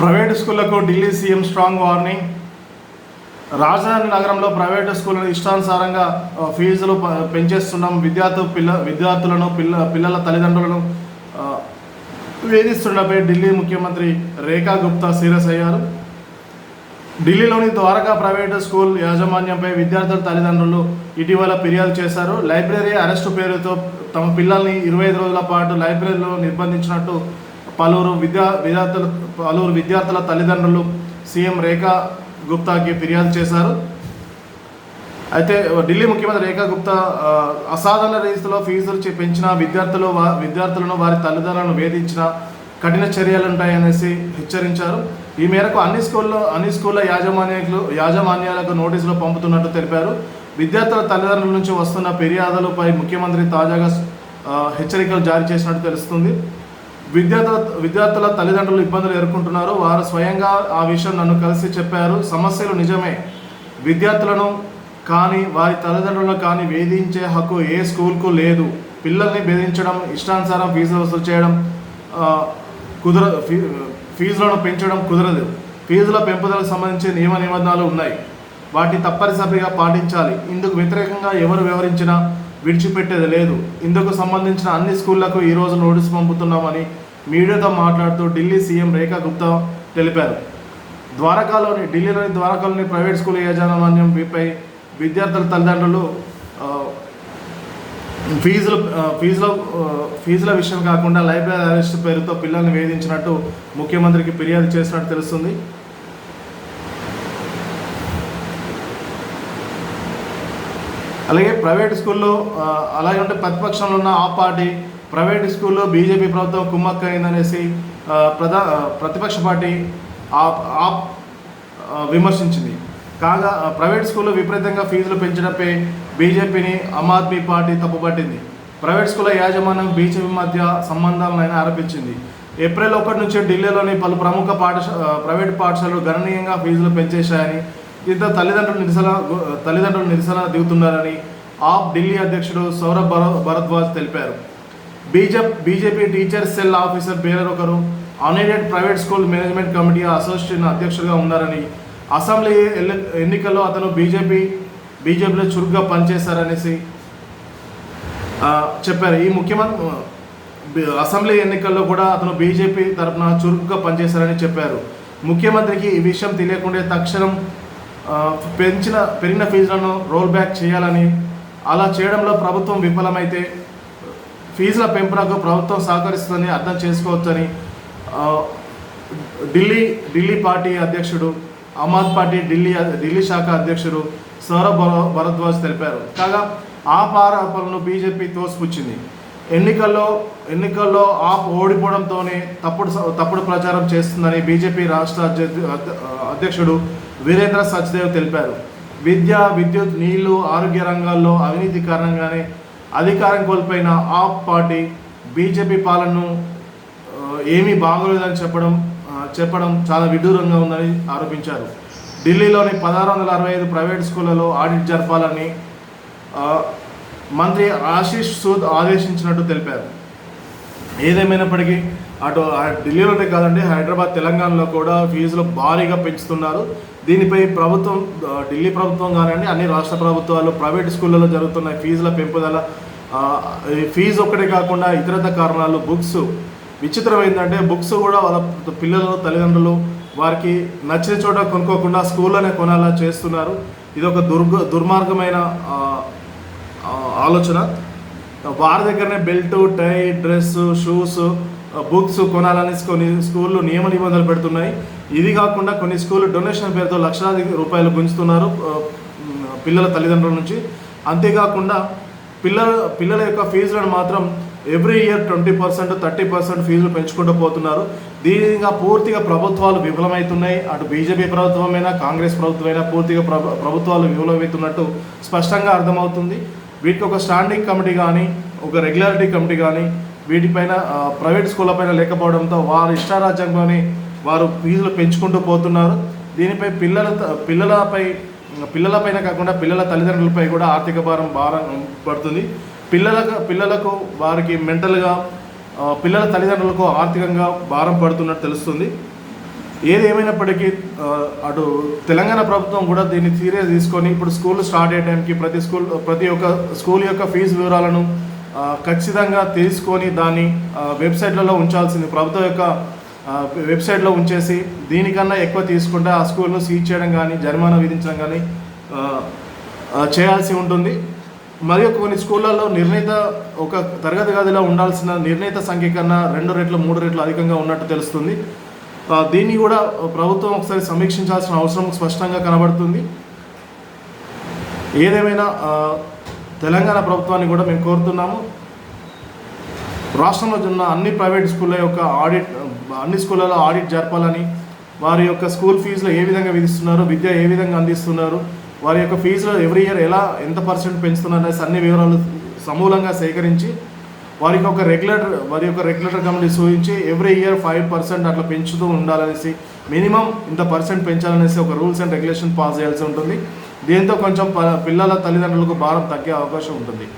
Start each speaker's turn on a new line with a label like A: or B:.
A: Private స్కూళ్ళకు Delhi CM strong warning. రాజధాని నగరంలో ప్రైవేటు స్కూళ్ళను ఇష్టానుసారంగా ఫీజులు పెంచేస్తున్నాం. విద్యార్థు పిల్ల విద్యార్థులను పిల్ల పిల్లల తల్లిదండ్రులను వేధిస్తుండపై ఢిల్లీ ముఖ్యమంత్రి రేఖా గుప్తా సీరియస్ అయ్యారు. ఢిల్లీలోని ద్వారకా ప్రైవేటు స్కూల్ యాజమాన్యంపై విద్యార్థుల తల్లిదండ్రులు ఇటీవల ఫిర్యాదు చేశారు. లైబ్రరీ అరెస్టు పేరుతో తమ పిల్లల్ని ఇరవై ఐదు రోజుల పాటు లైబ్రరీలో నిర్బంధించినట్టు పలువురు విద్యా విద్యార్థుల పలువురు విద్యార్థుల తల్లిదండ్రులు సీఎం రేఖా గుప్తాకి ఫిర్యాదు చేశారు. అయితే ఢిల్లీ ముఖ్యమంత్రి రేఖా గుప్తా అసాధారణ రీతిలో ఫీజులు పెంచిన విద్యార్థులు విద్యార్థులను వారి తల్లిదండ్రులను వేధించిన కఠిన చర్యలు ఉంటాయనేసి హెచ్చరించారు. ఈ మేరకు అన్ని స్కూల్లో అన్ని స్కూళ్ళ యాజమాన్యాలు యాజమాన్యాలకు నోటీసులు పంపుతున్నట్టు తెలిపారు. విద్యార్థుల తల్లిదండ్రుల నుంచి వస్తున్న ఫిర్యాదులపై ముఖ్యమంత్రి తాజాగా హెచ్చరికలు జారీ చేసినట్టు తెలుస్తుంది. విద్యార్థుల విద్యార్థుల తల్లిదండ్రులు ఇబ్బందులు ఎదుర్కొంటున్నారు. వారు స్వయంగా ఆ విషయం నన్ను కలిసి చెప్పారు. సమస్యలు నిజమే. విద్యార్థులను కానీ వారి తల్లిదండ్రులను కానీ వేధించే హక్కు ఏ స్కూల్కు లేదు. పిల్లల్ని బెదిరించడం ఇష్టానుసారం ఫీజు వసూలు చేయడం కుదర ఫీజులను పెంచడం కుదరదు. ఫీజుల పెంపుదలకు సంబంధించి నియమ నిబంధనలు ఉన్నాయి. వాటి తప్పనిసరిగా పాటించాలి. ఇందుకు వ్యతిరేకంగా ఎవరు వివరించినా విడిచిపెట్టేది లేదు. ఇందుకు సంబంధించిన అన్ని స్కూళ్ళకు ఈరోజు నోటీసు పంపుతున్నామని మీడియాతో మాట్లాడుతూ ఢిల్లీ సీఎం రేఖా గుప్తా తెలిపారు. ద్వారకాలోని ఢిల్లీలోని ద్వారకాలోని ప్రైవేట్ స్కూల్ యాజమాన్యం పై విద్యార్థుల తల్లిదండ్రులు ఫీజులు ఫీజుల ఫీజుల విషయం కాకుండా లైబ్రరీ అరెస్ట్ పేరుతో పిల్లల్ని వేధించినట్టు ముఖ్యమంత్రికి ఫిర్యాదు చేసినట్టు తెలుస్తుంది. అలాగే ప్రైవేట్ స్కూల్లో అలాగే ఉంటే ప్రతిపక్షంలో ఉన్న ఆ పార్టీ ప్రైవేట్ స్కూల్లో బీజేపీ ప్రభుత్వం కుమ్మక్క అయిందనేసి ప్రధా ప్రతిపక్ష పార్టీ ఆప్ ఆప్ ఆ, విమర్శించింది. కాగా ప్రైవేట్ స్కూల్లో విపరీతంగా ఫీజులు పెంచడంపై బీజేపీని ఆమ్ ఆద్మీ పార్టీ తప్పుపట్టింది. ప్రైవేట్ స్కూల్ యాజమాన్యం బీజేపీ మధ్య సంబంధాలను ఆరోపించింది. ఏప్రిల్ ఒకటి నుంచి ఢిల్లీలోని పలు ప్రముఖ పాఠశాల ప్రైవేట్ పాఠశాలలు గణనీయంగా ఫీజులు పెంచేశాయని దీంతో తల్లిదండ్రులు నిరసన తల్లిదండ్రులు నిరసన దిగుతున్నారని ఆప్ ఢిల్లీ అధ్యక్షుడు సౌరభ్ భర భరద్వాజ్ తెలిపారు. BJP BJP teacher cell officer వేరొకరు unaided private school management committee association అధ్యక్షుడిగా ఉన్నారని అసెంబ్లీ ఎన్నికల్లో అతను బీజేపీ బీజేపీలో చురుగ్గా పనిచేశారనేసి చెప్పారు. ఈ ముఖ్యమంత్రి అసెంబ్లీ ఎన్నికల్లో కూడా అతను బీజేపీ తరఫున చురుకుగా పనిచేశారని చెప్పారు. ముఖ్యమంత్రికి ఈ విషయం తెలియకుండా తక్షణం పెంచిన పెరిగిన ఫీజులను రోల్ బ్యాక్ చేయాలని అలా చేయడంలో ప్రభుత్వం విఫలమైతే ఫీజుల పెంపునకు ప్రభుత్వం సహకరిస్తుందని అర్థం చేసుకోవచ్చని ఢిల్లీ ఢిల్లీ పార్టీ అధ్యక్షుడు ఆమ్ ఆద్మీ పార్టీ ఢిల్లీ ఢిల్లీ శాఖ అధ్యక్షుడు సౌరభ్ భర- భరద్వాజ్ తెలిపారు. కాగా ఆప్ ఆరోపణలను బీజేపీ తోసిపుచ్చింది. ఎన్నికల్లో ఎన్నికల్లో ఆప్ ఓడిపోవడంతోనే తప్పుడు తప్పుడు ప్రచారం చేస్తుందని బీజేపీ రాష్ట్ర అధ్య- అధ్యక్షుడు వీరేంద్ర సచ్దేవ్ తెలిపారు. విద్య విద్యుత్ నీళ్ళు ఆరోగ్య రంగాల్లో అవినీతి కారణంగానే అధికారం కోల్పోయిన ఆప్ పార్టీ బీజేపీ పాలనను ఏమీ బాగోలేదని చెప్పడం చెప్పడం చాలా విడ్డూరంగా ఉందని ఆరోపించారు. ఢిల్లీలోని పదహారు వందల అరవై ఐదు ప్రైవేట్ స్కూళ్ళలో ఆడిట్ జరపాలని మంత్రి ఆశీష్ సూద్ ఆదేశించినట్టు తెలిపారు. ఏదేమైనప్పటికీ అటు ఢిల్లీలోనే కాదండి హైదరాబాద్ తెలంగాణలో కూడా ఫీజులు భారీగా పెంచుతున్నారు. దీనిపై ప్రభుత్వం ఢిల్లీ ప్రభుత్వం కానివ్వండి అన్ని రాష్ట్ర ప్రభుత్వాలు ప్రైవేట్ స్కూళ్ళలో జరుగుతున్న ఫీజుల పెంపుదల ఫీజు ఒక్కటే కాకుండా ఇతరత కారణాలు బుక్స్. విచిత్రం ఏంటంటే బుక్స్ కూడా వాళ్ళ పిల్లలు తల్లిదండ్రులు వారికి నచ్చిన చోట కొనుక్కోకుండా స్కూల్లోనే కొనాలా చేస్తున్నారు. ఇది ఒక దుర్గ దుర్మార్గమైన ఆలోచన. వారి దగ్గరనే belt tie dress shoes books కొనాలని కొన్ని స్కూళ్ళు నియమ నిబంధనలు పెడుతున్నాయి. ఇది కాకుండా కొన్ని స్కూళ్ళు డొనేషన్ పేరుతో లక్షలాది రూపాయలు గుంజుతున్నారు పిల్లల తల్లిదండ్రుల నుంచి. అంతేకాకుండా పిల్లల పిల్లల యొక్క ఫీజులను మాత్రం every year twenty percent thirty percent ఫీజులు పెంచుకుంటూ పోతున్నారు. దీనిగా పూర్తిగా ప్రభుత్వాలు విఫలమవుతున్నాయి. అటు బీజేపీ ప్రభుత్వమైనా కాంగ్రెస్ ప్రభుత్వమైనా పూర్తిగా ప్రభుత్వాలు విఫలమవుతున్నట్టు స్పష్టంగా అర్థమవుతుంది. వీటికి ఒక స్టాండింగ్ కమిటీ కానీ ఒక రెగ్యులారిటీ కమిటీ కానీ వీటిపైన ప్రైవేట్ స్కూళ్ళ పైన లేకపోవడంతో వారి ఇష్టారాజ్యంలోని వారు ఫీజులు పెంచుకుంటూ పోతున్నారు. దీనిపై పిల్లల పిల్లలపై పిల్లలపైన కాకుండా పిల్లల తల్లిదండ్రులపై కూడా ఆర్థిక భారం భారం పడుతుంది. పిల్లలకు పిల్లలకు వారికి మెంటల్గా పిల్లల తల్లిదండ్రులకు ఆర్థికంగా భారం పడుతున్నట్టు తెలుస్తుంది. ఏది ఏమైనప్పటికీ అటు తెలంగాణ ప్రభుత్వం కూడా దీన్ని సీరియస్ తీసుకొని ఇప్పుడు స్కూల్ స్టార్ట్ అయ్యే టైంకి ప్రతి స్కూల్ ప్రతి ఒక్క స్కూల్ యొక్క ఫీజు వివరాలను ఖచ్చితంగా తీసుకొని దాన్ని వెబ్సైట్లలో ఉంచాల్సింది ప్రభుత్వం యొక్క వెబ్సైట్లో ఉంచేసి దీనికన్నా ఎక్కువ తీసుకుంటే ఆ స్కూల్ను సీజ్ చేయడం కానీ జరిమానా విధించడం కానీ చేయాల్సి ఉంటుంది. మరియు కొన్ని స్కూళ్ళల్లో నిర్ణీత ఒక తరగతి గదిలో ఉండాల్సిన నిర్ణీత సంఖ్య కన్నా రెండు రెట్లు మూడు రెట్లు అధికంగా ఉన్నట్టు తెలుస్తుంది. దీన్ని కూడా ప్రభుత్వం ఒకసారి సమీక్షించాల్సిన అవసరం స్పష్టంగా కనబడుతుంది. ఏదేమైనా తెలంగాణ ప్రభుత్వాన్ని కూడా మేము కోరుతున్నాము. రాష్ట్రంలో ఉన్న అన్ని ప్రైవేట్ స్కూళ్ళ యొక్క ఆడిట్ అన్ని స్కూళ్ళలో ఆడిట్ జరపాలని వారి యొక్క స్కూల్ ఫీజులు ఏ విధంగా విధిస్తున్నారు విద్య ఏ విధంగా అందిస్తున్నారు వారి యొక్క ఫీజులు ఎవ్రీ ఇయర్ ఎలా ఎంత పర్సెంట్ పెంచుతున్నారు అనేసి అన్ని వివరాలు సమూలంగా సేకరించి వారికి ఒక రెగ్యులేటర్ వారి యొక్క రెగ్యులేటర్ కమిటీ సూచించి ఎవ్రీ ఇయర్ ఫైవ్ పర్సెంట్ అట్లా పెంచుతూ ఉండాలనేసి మినిమం ఇంత పర్సెంట్ పెంచాలనేసి ఒక రూల్స్ అండ్ రెగ్యులేషన్ పాస్ చేయాల్సి ఉంటుంది. దీంతో కొంచెం ప- పిల్లల తల్లిదండ్రులకు భారం తగ్గే అవకాశం ఉంటుంది.